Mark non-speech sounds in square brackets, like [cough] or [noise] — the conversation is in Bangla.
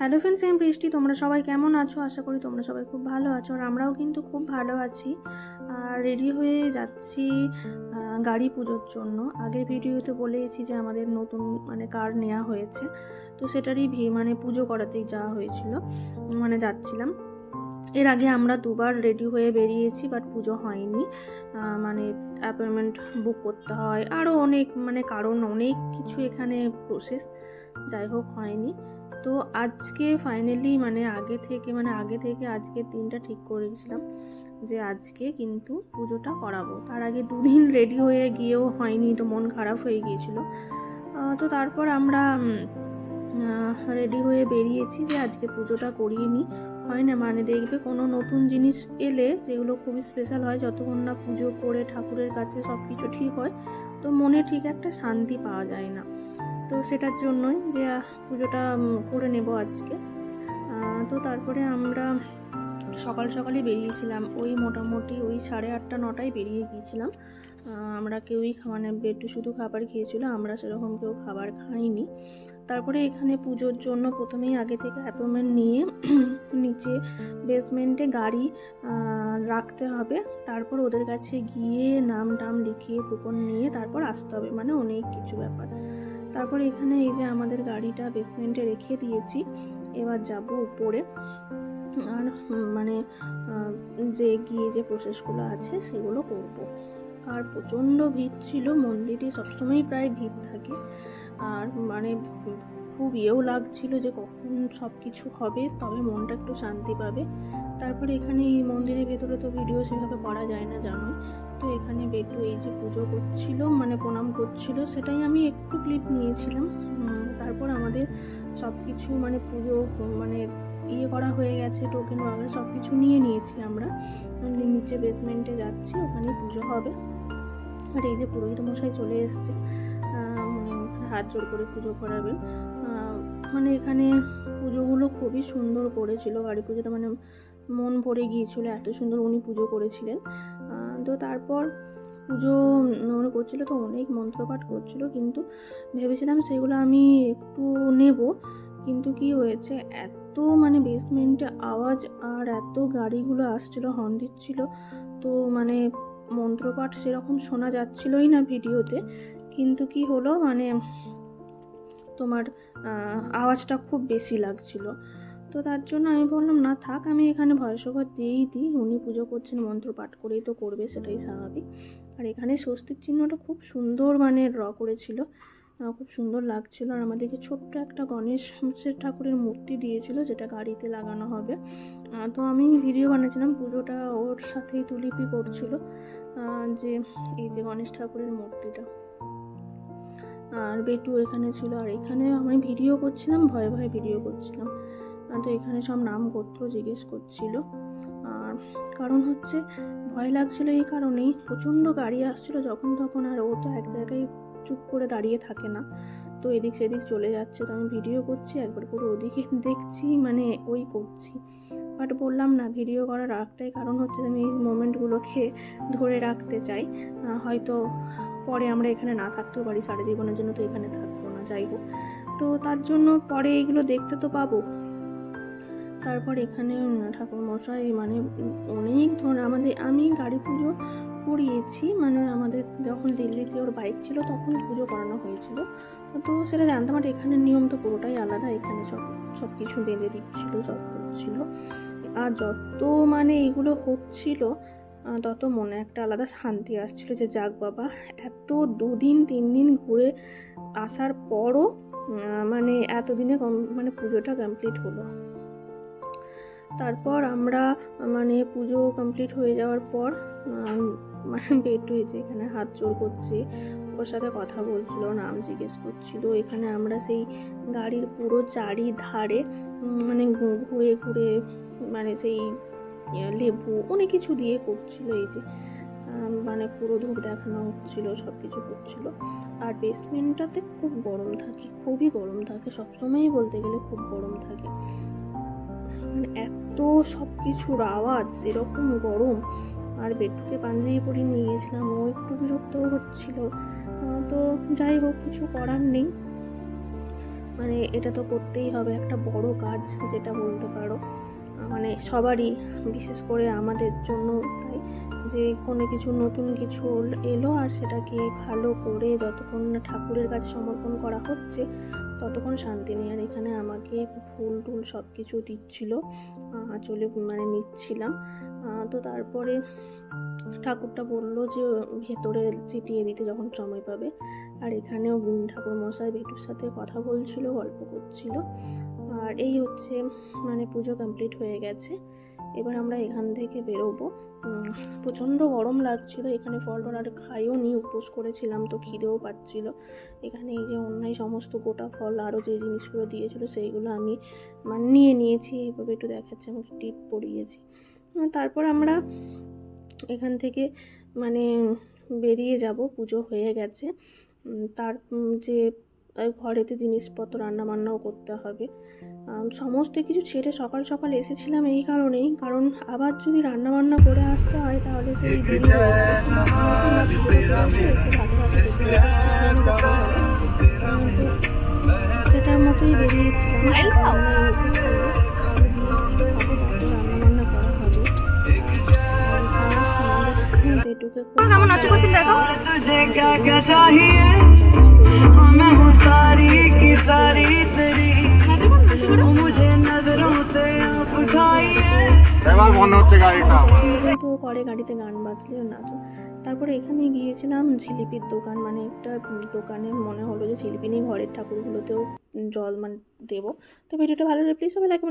হ্যালো ফ্রেন্ডস আমি বৃষ্টি তোমরা সবাই কেমন আছো? আশা করি তোমরা সবাই খুব ভালো আছো আর আমরাও কিন্তু খুব ভালো আছি। আর রেডি হয়ে যাচ্ছি গাড়ি পুজোর জন্য। আগের ভিডিওতে বলেছি যে আমাদের নতুন মানে কার নেওয়া হয়েছে। তো সেটারই ভি- মানে পুজো করাতেই যাওয়া হয়েছিল। মানে যাচ্ছিলাম। এর আগে আমরা দুবার রেডি হয়ে বেরিয়েছি বাট পুজো হয়নি। মানে অ্যাপয়েন্টমেন্ট বুক করতে হয়। আরও অনেক মানে কারণ অনেক কিছু এখানে প্রসেস যাই হোক হয়নি। তো আজকে ফাইনালি মানে আগে থেকে মানে আগে থেকে আজকের দিনটা ঠিক করেছিলাম যে আজকে কিন্তু পুজোটা করাবো। তার আগে দুদিন রেডি হয়ে গিয়েও হয়নি, তো মন খারাপ হয়ে গিয়েছিল। তো তারপর আমরা রেডি হয়ে বেরিয়েছি যে আজকে পুজোটা করিয়ে নিই। হয় না মানে দেখবে কোনো নতুন জিনিস এলে যেগুলো খুবই স্পেশাল হয়, যতক্ষণ না পুজো করে ঠাকুরের কাছে সব কিছু ঠিক হয়, তো মনে ঠিক একটা শান্তি পাওয়া যায় না। তো সেটার জন্যই যে পুজোটা করে নেব আজকে। তো তারপরে আমরা সকাল সকালই বেরিয়েছিলাম। ওই মোটামুটি ওই সাড়ে আটটা, নটায় বেরিয়ে গিয়েছিলাম। আমরা কেউই মানে একটু শুধু খাবার খেয়েছিল, আমরা সেরকম কেউ খাবার খাইনি। তারপরে এখানে পুজোর জন্য প্রথমেই আগে থেকে অ্যাপয়েন্টমেন্ট নিয়ে [clears throat] নিচে বেসমেন্টে গাড়ি রাখতে হবে। তারপর ওদের কাছে গিয়ে নাম টাম লিখিয়ে কুপন নিয়ে তারপর আসতে হবে। মানে অনেক কিছু ব্যাপার। তারপর এখানে এই যে আমাদের গাড়িটা বেসমেন্টে রেখে দিয়েছি। এবার যাব উপরে। আর মানে যে গিয়ে যে প্রসেসগুলো আছে সেগুলো করব। আর প্রচণ্ড ভিড় ছিল, মন্দিরে সবসময় প্রায় ভিড় থাকে। আর মানে খুব ইয়েও লাগছিল যে কখন সব কিছু হবে, তবে মনটা একটু শান্তি পাবে। তারপরে এখানে এই মন্দিরের ভেতরে তো ভিডিও সেভাবে করা যায় না জানোই। তো এখানে বেটু এই যে পুজো করছিল মানে প্রণাম করছিল, সেটাই আমি একটু ক্লিপ নিয়েছিলাম। তারপর আমাদের সব কিছু মানে পুজো মানে ইয়ে করা হয়ে গেছে টোকেন ওয়াগের সব কিছু নিয়ে নিয়েছি আমরা। মানে নিচে বেসমেন্টে যাচ্ছি, ওখানে পুজো হবে। আর এই যে পুরোহিত মশাই চলে এসছে হাত জোর করে পুজো করাবেন। মানে এখানে পুজোগুলো খুবই সুন্দর করেছিল গাড়ি পুজোটা মানে মন ভরে গিয়েছিল, এত সুন্দর উনি পুজো করেছিলেন। তো তারপর পুজো উনি করছিল তো, অনেক মন্ত্রপাঠ করছিল, কিন্তু ভেবেছিলাম সেগুলো আমি একটু নেব। কিন্তু কি হয়েছে, এত মানে বেসমেন্টে আওয়াজ আর এত গাড়িগুলো আসছিল হর্ন দিচ্ছিল, তো মানে মন্ত্রপাঠ সেরকম শোনা যাচ্ছিলই না ভিডিওতে। কিন্তু কি হলো মানে তোমার আওয়াজটা খুব বেশি লাগছিল। তো তার জন্য আমি বললাম, না, থাক, আমি এখানে ভয়েস ওভার দিয়েই দিই। উনি পুজো করছেন, মন্ত্র পাঠ করেই তো করবে, সেটাই স্বাভাবিক। আর এখানে স্বস্তির চিহ্নটা খুব সুন্দর মানে ড্র করেছিল। খুব সুন্দর লাগছিল। আর আমাদেরকে ছোট্ট একটা গণেশ ঠাকুরের মূর্তি দিয়েছিল, যেটা গাড়িতে লাগানো হবে। তো আমি ভিডিও বানাচ্ছিলাম পুজোটা ওর সাথেই তুলিপি করছিল। যে, এই যে গণেশ ঠাকুরের মূর্তিটা। আর বেটু এখানে ছিল, আর এখানে আমি ভিডিও করছিলাম, ভয়ে ভয়ে ভিডিও করছিলাম। তো এখানে সব নাম গোত্র জিজ্ঞেস করছিল। আর কারণ হচ্ছে, ভয় লাগছিল এই কারণেই, প্রচণ্ড গাড়ি আসছিল, যখন তখন আর ও তো এক জায়গায় চুপ করে দাঁড়িয়ে থাকে না। তো এদিক সেদিক চলে যাচ্ছে, তো আমি ভিডিও করছি, একবার করে ওদিকে [laughs] দেখছি মানে ওই করছি। বাট বললাম না ভিডিও করার একটাই কারণ হচ্ছে, আমি এই মোমেন্টগুলোকে ধরে রাখতে চাই। হয়তো পরে আমরা এখানে না থাকতেও পারি, সারা জীবনের জন্য তো এখানে থাকব না, যাই হোক। তো তার জন্য পরে এগুলো দেখতে তো পাবো। তারপর এখানে ঠাকুর মশাই মানে অনেক ধরনের, আমাদের, আমি গাড়ি পুজো করিয়েছি মানে আমাদের যখন দিল্লিতে ওর বাইক ছিল তখন পুজো করানো হয়েছিল। তো সেটা জানতাম, বাট এখানে নিয়ম তো পুরোটাই আলাদা, এখানে সব সব কিছু বেঁধে দিচ্ছিল, সব করছিল। আর যত মানে এগুলো হচ্ছিল তত মনে একটা আলাদা শান্তি আসছিল যে, যাক বাবা, এত দুদিন তিন দিন ঘুরে আসার পরও মানে এতদিনে কম- মানে পুজোটা কমপ্লিট হলো। তারপর আমরা মানে পুজো কমপ্লিট হয়ে যাওয়ার পর মানে বেটু হয়েছে, এখানে হাত জোর করছে, ওর সাথে কথা বলছিল, নাম জিজ্ঞেস করছিল, এখানে আমরা সেই গাড়ির পুরো চারিধারে মানে ঘুরে ঘুরে মানে সেই লেবু, অনেক কিছু দিয়ে করছিল এই যে মানে পুরো ধূপ দেখানো হচ্ছিল সব কিছু করছিল। আর বেসমেন্টটাতে খুব গরম থাকে, খুবই গরম থাকে, সবসময়ই বলতে গেলে খুব গরম থাকে। মানে এত সব কিছুর আওয়াজ, এরকম গরম। আর বেটুকে পাঞ্জাবি পরে নিয়ে গেছিলাম, ও একটু বিরক্ত হচ্ছিল। তো যাই হোক, কিছু করার নেই। মানে এটা তো করতেই হবে, একটা বড় কাজ, যেটা বলতে পারো। মানে সবারই, বিশেষ করে আমাদের জন্য। তাই যে কোনো কিছু, নতুন কিছু এলো আর সেটাকে ভালো করে যতক্ষণ না ঠাকুরের কাছে সমর্পণ করা হচ্ছে, ততক্ষণ শান্তি নেই। আর এখানে আমাকে ফুল টুল সব কিছু দিচ্ছিল চলে মানে নিচ্ছিলাম। তো তারপরে ঠাকুরটা বলল যে, ভেতরে চিটিয়ে দিতে যখন সময় পাবে। আর এখানেও ঠাকুর মশাই বেটুর সাথে কথা বলছিল, গল্প করছিল। আর এই হচ্ছে মানে পুজো কমপ্লিট হয়ে গেছে। এবার আমরা এখান থেকে বেরোবো। প্রচণ্ড গরম লাগছিল। এখানে ফল টল আর খাইও নি, উপোস করেছিলাম তো খিদেও পাচ্ছিল। এখানে এই যে অন্যায় সমস্ত গোটা ফল, আরও যে জিনিসগুলো দিয়েছিল সেইগুলো আমি মানে নিয়ে নিয়েছি। এইভাবে একটু দেখাচ্ছে, আমাকে টিপ পরিয়েছি তারপর আমরা এখান থেকে মানে বেরিয়ে যাব। পুজো হয়ে গেছে। তার যে আহ, ঘরেতে জিনিসপত্র রান্নাবান্নাও করতে হবে। সমস্ত কিছু ছেড়ে সকাল সকাল এসেছিলাম এই কারণেই। কারণ আবার যদি রান্নাবান্না করে আসতে হয় তাহলে সেই সেটার মতোই যাবে। টুকে টুকে কেমন দেখো? এবার মনে হচ্ছে গাড়িটা। তো করে গাড়িতে গান বাজলে নাচো। তারপরে এখানে গিয়েছিলাম জিলিপির দোকান মানে একটা দোকানে মনে হলো যে জিলিপি নিয়ে ঘরের ঠাকুরগুলোতেও জল মানে দেবো। তো ভিডিওটা ভালো লাগলে প্লিজ সবাই লাইক